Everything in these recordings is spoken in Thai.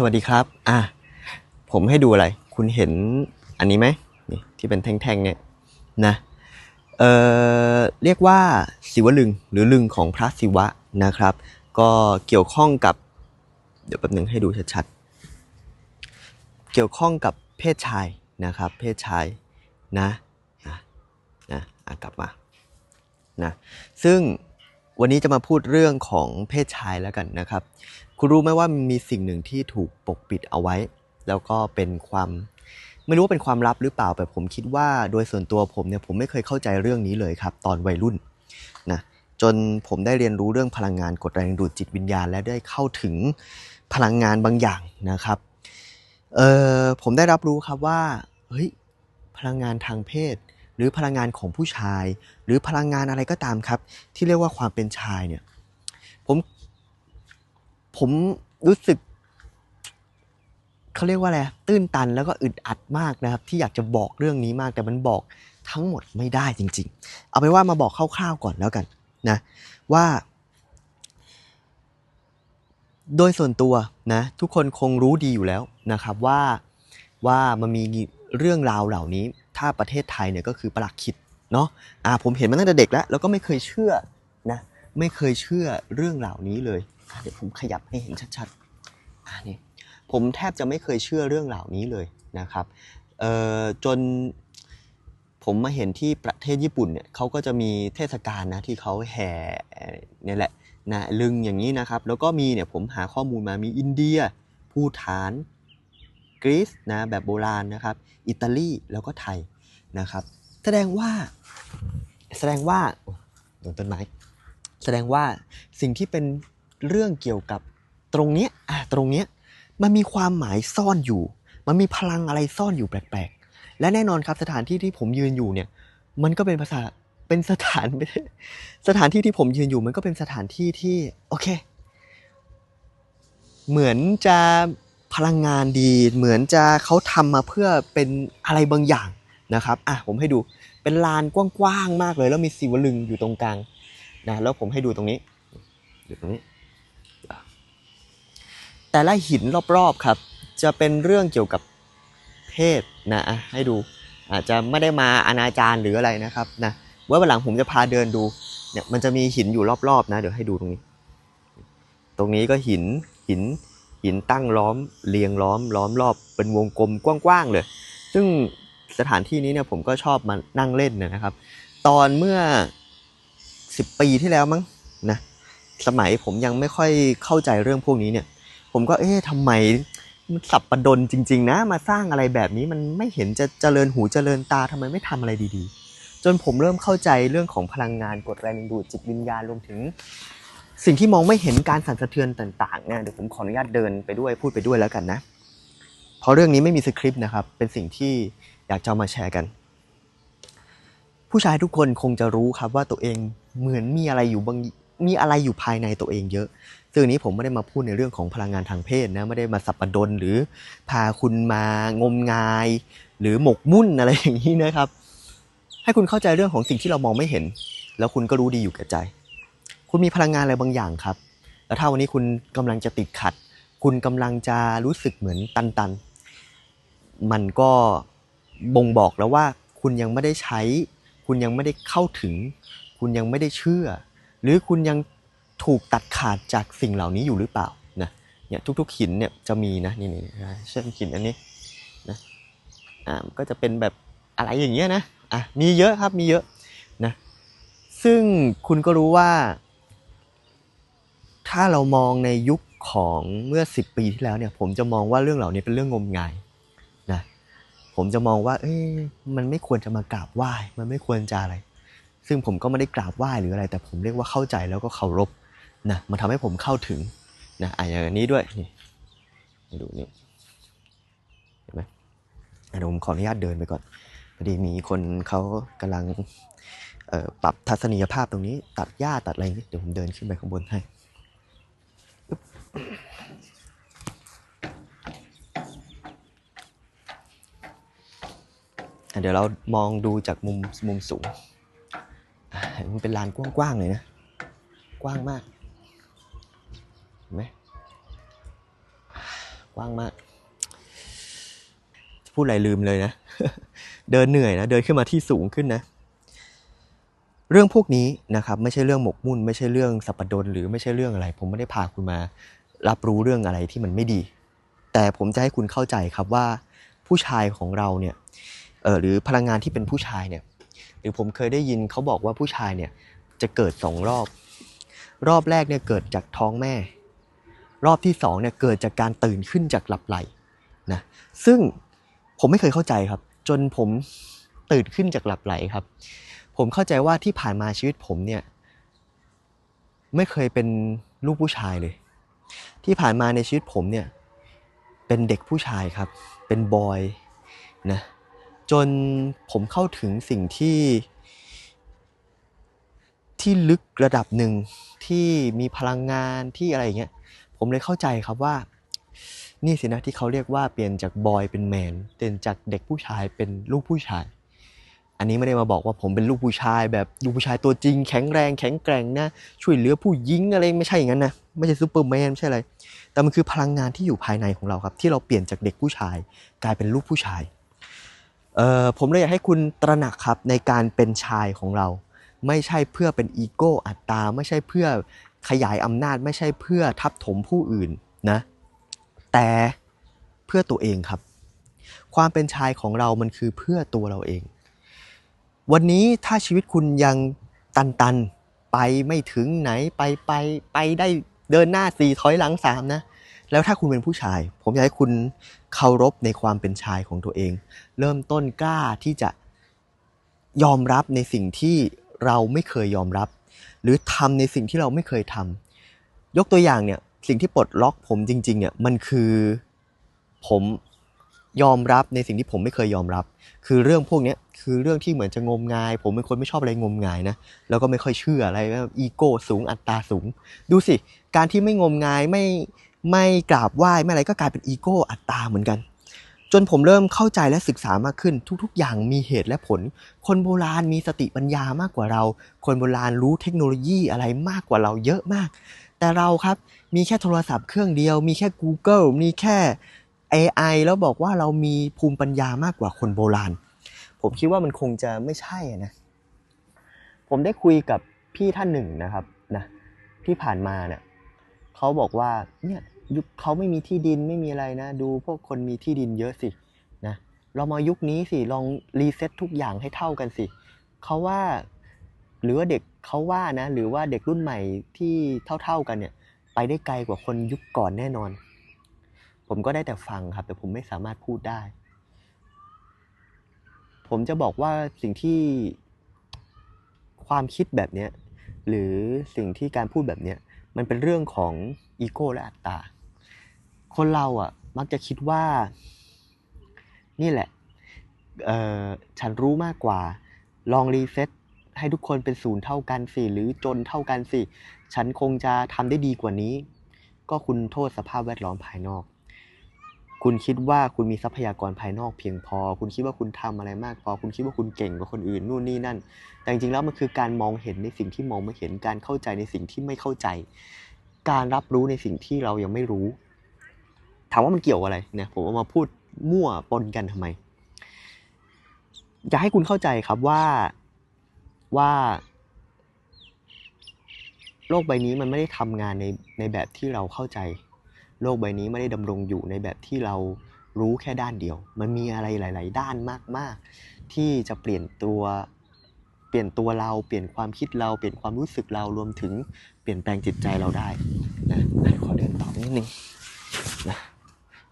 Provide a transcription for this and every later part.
สวัสดีครับ อะ ผมให้ดูอะไร คุณเห็นอันนี้ไหมนี่ที่เป็นแท่งๆเนี่ยนะ เอ่อ เรียกว่าศิวลึงหรือลึงของพระศิวะนะครับ ก็เกี่ยวข้องกับ เดี๋ยวแป๊บหนึงให้ดูชัดๆ เกี่ยวข้องกับเพศชายนะครับ เพศชายนะอะนะ กลับมา นะ ซึ่ง วันนี้จะมาพูดเรื่องของเพศชายแล้วกันนะครับ คุณรู้ไหมว่ามีสิ่งหนึ่งที่ถูกปกปิดเอาไว้ แล้วก็เป็นความไม่รู้ว่าเป็นความลับหรือเปล่าแต่ผมคิดว่าโดยส่วนตัวผมเนี่ยผมไม่เคยเข้าใจเรื่องนี้เลยครับ ตอนวัยรุ่นนะจนผมได้เรียนรู้เรื่องพลังงานกดแรงดูดจิตวิญญาณ และได้เข้าถึงพลังงานบางอย่างนะครับเออผมได้รับรู้ครับว่าเฮ้ยพลังงานทางเพศ หรือพลังงานของผู้ชาย หรือพลังงานอะไรก็ตามครับ ที่เรียกว่าความเป็นชายเนี่ยผมผมรู้สึกเขาเรียกว่าอะไรตื้นตันแล้วก็อึดอัดมากนะครับ ที่อยากจะบอกเรื่องนี้มากแต่มันบอกทั้งหมดไม่ได้จริง ๆ เอาไปว่ามาบอกคร่าวๆก่อนแล้วกันนะว่า โดยส่วนตัวนะทุกคนคงรู้ดีอยู่แล้วนะครับว่าว่ามันมีเรื่องราวเหล่านี้ ถ้าประเทศไทยเนี่ยก็คือประหลักคิดเนาะอ่าผมเห็นมาตั้งแต่เด็กแล้ว แล้วก็ไม่เคยเชื่อนะไม่เคยเชื่อเรื่องเหล่านี้เลยเดี๋ยวผมขยับให้เห็นชัดๆอ่านี่ผมแทบจะไม่เคยเชื่อเรื่องเหล่านี้เลยนะครับเอ่อจนผมมาเห็นที่ประเทศญี่ปุ่นเนี่ยเขาก็จะมีเทศกาลนะที่เขาแห่เนี่ยแหละนะลึงอย่างนี้นะครับ แล้วก็มีเนี่ยผมหาข้อมูลมามีอินเดีย ภูฐาน กรีซนะแบบโบราณนะครับ อิตาลีแล้วก็ไทยนะครับ แสดงว่าแสดงว่าโดนต้นไม้ แสดงว่าสิ่งที่เป็นเรื่องเกี่ยวกับตรงเนี้ยอะตรงเนี้ยมันมีความหมายซ่อนอยู่ มันมีพลังอะไรซ่อนอยู่แปลกๆ และแน่นอนครับสถานที่ที่ผมยืนอยู่เนี่ยมันก็เป็นภาษาเป็นสถานสถานที่ที่ผมยืนอยู่มันก็เป็นสถานที่ที่โอเค เหมือนจะ พลังงานดีเหมือนจะเขาทำมาเพื่อเป็นอะไรบางอย่างนะครับอะผมให้ดูเป็นลานกว้างๆมากเลย แล้วมีศิวลึงอยู่ตรงกลางนะแล้วผมให้ดูตรงนี้อยู่ตรงนี้ แต่ละหินรอบๆครับ จะเป็นเรื่องเกี่ยวกับเพศนะอะให้ดูอาจจะไม่ได้มาอนาจารหรืออะไรนะครับนะไว้วันหลังผมจะพาเดินดูเนี่ยมันจะมีหินอยู่รอบๆนะ เดี๋ยวให้ดูตรงนี้ ตรงนี้ก็หินหิน หินตั้งล้อมเรียงล้อมล้อมรอบเป็นวงกลมกว้างๆเลย ซึ่งสถานที่นี้เนี่ยผมก็ชอบมานั่งเล่นนนะครับ ตอนเมื่อสิบปีที่แล้วมั้งนะสมัยผมยังไม่ค่อยเข้าใจเรื่องพวกนี้เนี่ย ผมก็เอ๊ะทำไมมันสับประดนจริง ๆ นะ มาสร้างอะไรแบบนี้มันไม่เห็นจะเจริญหูเจริญตาทำไมไม่ทำอะไรดีๆ จนผมเริ่มเข้าใจเรื่องของพลังงานกดแรงดึงดูดจิตวิญญาณรวมถึง สิ่งที่มองไม่เห็นการสั่นสะเทือนต่างๆเนี่ยเดี๋ยวผมขออนุญาตเดินไปด้วยพูดไปด้วยแล้วกันนะเพราะเรื่องนี้ไม่มีสคริปต์นะครับ เป็นสิ่งที่อยากจะมาแชร์กัน ผู้ชายทุกคนคงจะรู้ครับว่าตัวเองเหมือนมีอะไรอยู่บางมีอะไรอยู่ภายในตัวเองเยอะ ซึ่งนนี้ผมไม่ได้มาพูดในเรื่องของพลังงานทางเพศนะ ไม่ได้มาสับปะดนหรือพาคุณมางมงาย หรือหมกมุ่นอะไรอย่างนี้นะครับ ให้คุณเข้าใจเรื่องของสิ่งที่เรามองไม่เห็น แล้วคุณก็รู้ดีอยู่แก่ใจ คุณมีพลังงานอะไรบางอย่างครับ แล้วถ้าวันนี้คุณกำลังจะติดขัด คุณกำลังจะรู้สึกเหมือนตันๆ มันก็บ่งบอกแล้วว่าคุณยังไม่ได้ใช้ คุณยังไม่ได้เข้าถึง คุณยังไม่ได้เชื่อ หรือคุณยังถูกตัดขาดจากสิ่งเหล่านี้อยู่หรือเปล่านะเนี่ยทุกๆหินเนี่ยจะมีนะนี่นี่เช่นหินอันนี้นะอ่าก็จะเป็นแบบอะไรอย่างเงี้ยนะอะมีเยอะครับมีเยอะนะซึ่งคุณก็รู้ว่า ถ้าเรามองในยุคของเมื่อ 10 ปีที่แล้วเนี่ย ผมจะมองว่าเรื่องเหล่านี้เป็นเรื่องงมงายนะผมจะมองว่า เอ้ยมันไม่ควรจะมากราบไหว้มันไม่ควรจะอะไร ซึ่งผมก็ไม่ได้กราบไหว้หรืออะไร แต่ผมเรียกว่าเข้าใจแล้วก็เคารพนะมันทำให้ผมเข้าถึงนะอะอย่างนี้ด้วยนี่ดูนี่เห็นไหมเดี๋ยวผมขออนุญาตเดินไปก่อนพอดีมีคนเขากำลังปรับทัศนียภาพตรงนี้ ตัดหญ้าตัดอะไรนี้เดี๋ยวผมเดินขึ้นไปข้างบนให้ เดี๋ยวเรามองดูจากมุมมุมสูง มันเป็นลานกว้างๆเลยนะ กว้างมาก เห็นไหมกว่างมาก พูดอะไรลืมเลยนะ เดินเหนื่อยนะ เดินขึ้นมาที่สูงขึ้นนะ เรื่องพวกนี้นะครับ ไม่ใช่เรื่องหมกมุ่น ไม่ใช่เรื่องสัปปดนหรือไม่ใช่เรื่องอะไร ผมไม่ได้พาคุณมา รับรู้เรื่องอะไรที่มันไม่ดี แต่ผมจะให้คุณเข้าใจครับว่าผู้ชายของเราเนี่ยเออหรือพลังงานที่เป็นผู้ชายเนี่ยหรือผมเคยได้ยินเขาบอกว่าผู้ชายเนี่ยจะเกิดสองรอบ รอบแรกเนี่ยเกิดจากท้องแม่ รอบที่สองเนี่ยเกิดจากการตื่นขึ้นจากหลับไหลนะซึ่งผมไม่เคยเข้าใจครับ จนผมตื่นขึ้นจากหลับไหลครับ ผมเข้าใจว่าที่ผ่านมาชีวิตผมเนี่ยไม่เคยเป็นลูกผู้ชายเลย ที่ผ่านมาในชีวิตผมเนี่ยเป็นเด็กผู้ชายครับ เป็นบอยนะจนผมเข้าถึงสิ่งที่ที่ลึกระดับหนึ่งที่มีพลังงานที่อะไรอย่างเงี้ยผมเลยเข้าใจครับว่า นี่สินะที่เขาเรียกว่าเปลี่ยนจากบอยเป็นแมนเปลี่ยนจากเด็กผู้ชายเป็นลูกผู้ชาย อันนี้ไม่ได้มาบอกว่าผมเป็นลูกผู้ชาย แบบลูกผู้ชายตัวจริงแข็งแรงแข็งแกร่งนะช่วยเหลือผู้หญิงอะไรไม่ใช่อย่างนั้นนะไม่ใช่ซูเปอร์แมนไม่ใช่อะไร แต่มันคือพลังงานที่อยู่ภายในของเราครับ ที่เราเปลี่ยนจากเด็กผู้ชาย กลายเป็นลูกผู้ชายเอ่อผมเลยอยากให้คุณตระหนักครับในการเป็นชายของเรา ไม่ใช่เพื่อเป็นอีโก้อัตตา ไม่ใช่เพื่อขยายอำนาจ ไม่ใช่เพื่อทับถมผู้อื่นนะแต่เพื่อตัวเองครับ ความเป็นชายของเรามันคือเพื่อตัวเราเอง วันนี้ถ้าชีวิตคุณยังตันตันๆไปไม่ถึงไหนไปไปไปได้เดินหน้าสี่ถอยหลังสามนะแล้วถ้าคุณเป็นผู้ชาย ผมอยากให้คุณเคารพในความเป็นชายของตัวเอง เริ่มต้นกล้าที่จะยอมรับในสิ่งที่เราไม่เคยยอมรับ หรือทำในสิ่งที่เราไม่เคยทำยกตัวอย่างเนี่ยสิ่งที่ปลดล็อกผมจริงๆเนี่ยมันคือผม ยอมรับในสิ่งที่ผมไม่เคยยอมรับ คือเรื่องพวกนี้คือเรื่องที่เหมือนจะงมงาย ผมเป็นคนไม่ชอบอะไรงมงายนะแล้วก็ไม่ค่อยเชื่ออะไรอีโก้สูงอัตราสูง ดูสิ การที่ไม่งมงายไม่ไม่กราบไหว้ไม่อะไรก็กลายเป็นอีโก้อัตตาเหมือนกัน จนผมเริ่มเข้าใจและศึกษามากขึ้น ทุก ๆ อย่างมีเหตุและผล คนโบราณมีสติปัญญามากกว่าเรา คนโบราณรู้เทคโนโลยีอะไรมากกว่าเราเยอะมาก แต่เราครับมีแค่โทรศัพท์เครื่องเดียว มีแค่ Google มีแค่ AI แล้วบอกว่าเรามีภูมิปัญญามากกว่าคนโบราณ ผมคิดว่ามันคงจะไม่ใช่นะ ผมได้คุยกับพี่ท่านหนึ่งนะครับนะที่ผ่านมาเนี่ยเขาบอกว่าเนี่ยยุคเขาไม่มีที่ดินไม่มีอะไรนะ ดูพวกคนมีที่ดินเยอะสินะเรามายุคนี้สิลองรีเซ็ตทุกอย่างให้เท่ากันสิเขาว่าหรือว่าเด็กเขาว่านะ หรือว่าเด็กรุ่นใหม่ที่เท่าๆกันเนี่ย ไปได้ไกลกว่าคนยุคก่อนแน่นอน ผมก็ได้แต่ฟังครับ แต่ผมไม่สามารถพูดได้ ผมจะบอกว่าสิ่งที่ความคิดแบบนี้หรือสิ่งที่การพูดแบบนี้มันเป็นเรื่องของอีโก้และอัตตา คนเราอะมักจะคิดว่า นี่แหละฉันรู้มากกว่า ลองรีเซ็ตให้ทุกคนเป็นศูนย์เท่ากันสิ หรือจนเท่ากันสิ ฉันคงจะทำได้ดีกว่านี้ ก็คุณโทษสภาพแวดล้อมภายนอก คุณคิดว่าคุณมีทรัพยากรภายนอกเพียงพอ คุณคิดว่าคุณทำอะไรมากพอ คุณคิดว่าคุณเก่งกว่าคนอื่นนู่นนี่นั่น แต่จริงๆแล้วมันคือการมองเห็นในสิ่งที่มองไม่เห็น การเข้าใจในสิ่งที่ไม่เข้าใจ การรับรู้ในสิ่งที่เรายังไม่รู้ ถามว่ามันเกี่ยวอะไรเนี่ยผมเอามาพูดมั่วปนกันทำไม อยากให้คุณเข้าใจครับว่าว่า โลกใบนี้มันไม่ได้ทำงานในในแบบที่เราเข้าใจ โลกใบนี้ไม่ได้ดำรงอยู่ในแบบที่เรารู้แค่ด้านเดียว มันมีอะไรหลาย ๆ ด้านมาก ๆ ที่จะเปลี่ยนตัวเปลี่ยนตัวเราเปลี่ยนความคิดเราเปลี่ยนความรู้สึกเรารวมถึงเปลี่ยนแปลงจิตใจเราได้นะขอเดินต่อนิดนึงนะ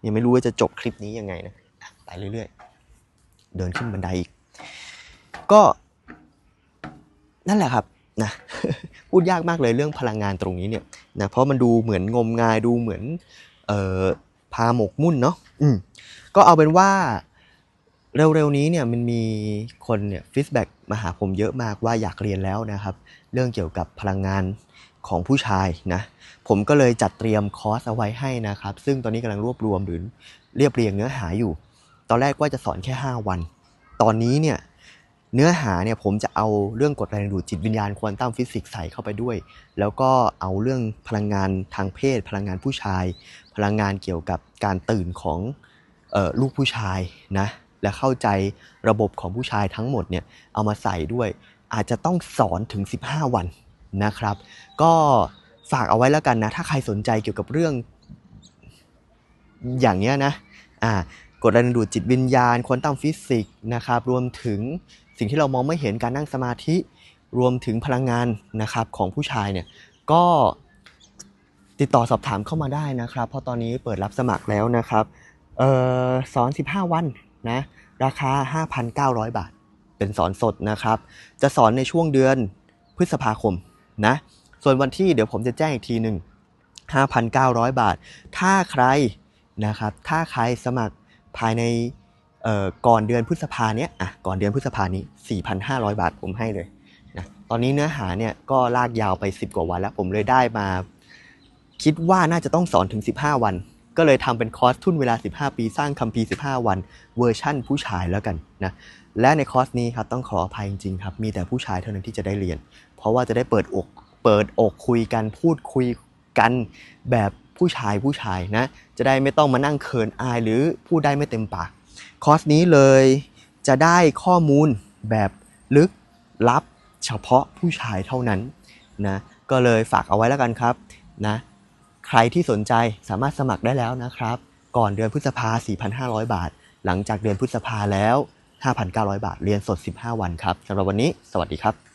ยังไม่รู้ว่าจะจบคลิปนี้ยังไงนะอะไปเรื่อย ๆ เดินขึ้นบันไดอีก ก็นั่นแหละครับนะ พูดยากมากเลยเรื่องพลังงานตรงนี้เนี่ยนะเพราะมันดูเหมือนงมงายดูเหมือนเอ่อพาหมกมุ่นเนาะอืมก็เอาเป็นว่าเร็วๆนี้เนี่ยมันมีคนเนี่ยฟีดแบ็กมาหาผมเยอะมากว่าอยากเรียนแล้วนะครับ เรื่องเกี่ยวกับพลังงานของผู้ชายนะผมก็เลยจัดเตรียมคอร์สเอาไว้ให้นะครับ ซึ่งตอนนี้กำลังรวบรวมหรือเรียบเรียงเนื้อหาอยู่ ตอนแรกว่าจะสอนแค่ 5 วัน ตอนนี้เนี่ย เนื้อหาเนี่ยผมจะเอาเรื่องกฎแรงดึงดูดจิตวิญญาณควอนตัมฟิสิกส์ใส่เข้าไปด้วย แล้วก็เอาเรื่องพลังงานทางเพศ พลังงานผู้ชาย พลังงานเกี่ยวกับการตื่นของออลูกผู้ชายนะและเข้าใจระบบของผู้ชายทั้งหมดเนี่ยเอามาใส่ด้วย อาจจะต้องสอนถึง 15 วันนะครับ ก็ฝากเอาไว้แล้วกันนะ ถ้าใครสนใจเกี่ยวกับเรื่องอย่างเนี้ยนะอ่ากฎแรงดึงดูดจิตวิญญาณควอนตัมฟิสิกส์นะครับรวมถึง สิ่งที่เรามองไม่เห็นการนั่งสมาธิรวมถึงพลังงานนะครับของผู้ชายเนี่ยก็ติดต่อสอบถามเข้ามาได้นะครับ เพราะตอนนี้เปิดรับสมัครแล้วนะครับออสอน 15 วันนะราคา 5,900 บาท เป็นสอนสดนะครับ จะสอนในช่วงเดือนพฤษภาคมนะส่วนวันที่เดี๋ยวผมจะแจ้งอีกทีหนึ่ง5,900 บาท ถ้าใครนะครับถ้าใครสมัครภายใน ก่อนเดือนพฤษภาเนี้ยอะก่อนเดือนพฤษภานี้ 4,500 บาทผมให้เลยนะตอนนี้เนื้อหาเนี่ยก็ลากยาวไป 10 กว่าวันแล้วผมเลยได้มา คิดว่าน่าจะต้องสอนถึง 15 วัน ก็เลยทำเป็นคอร์สทุนเวลา 15 ปีสร้างคัมภีร์15 วัน เวอร์ชั่นผู้ชายแล้วกันนะและในคอร์สนี้ครับต้องขออภัยจริงๆครับมีแต่ผู้ชายเท่านั้นที่จะได้เรียน เพราะว่าจะได้เปิดอกเปิดอกคุยกันพูดคุยกันแบบผู้ชายผู้ชายนะจะได้ไม่ต้องมานั่งเขินอายหรือพูดได้ไม่เต็มปาก คอร์สนี้เลยจะได้ข้อมูลแบบลึกลับเฉพาะผู้ชายเท่านั้นนะ ก็เลยฝากเอาไว้แล้วกันครับนะ ใครที่สนใจสามารถสมัครได้แล้วนะครับ ก่อนเดือนพฤษภา 4,500 บาท หลังจากเดือนพฤษภาแล้ว 5,900 บาท เรียนสด 15 วันครับสำหรับวันนี้ สวัสดีครับ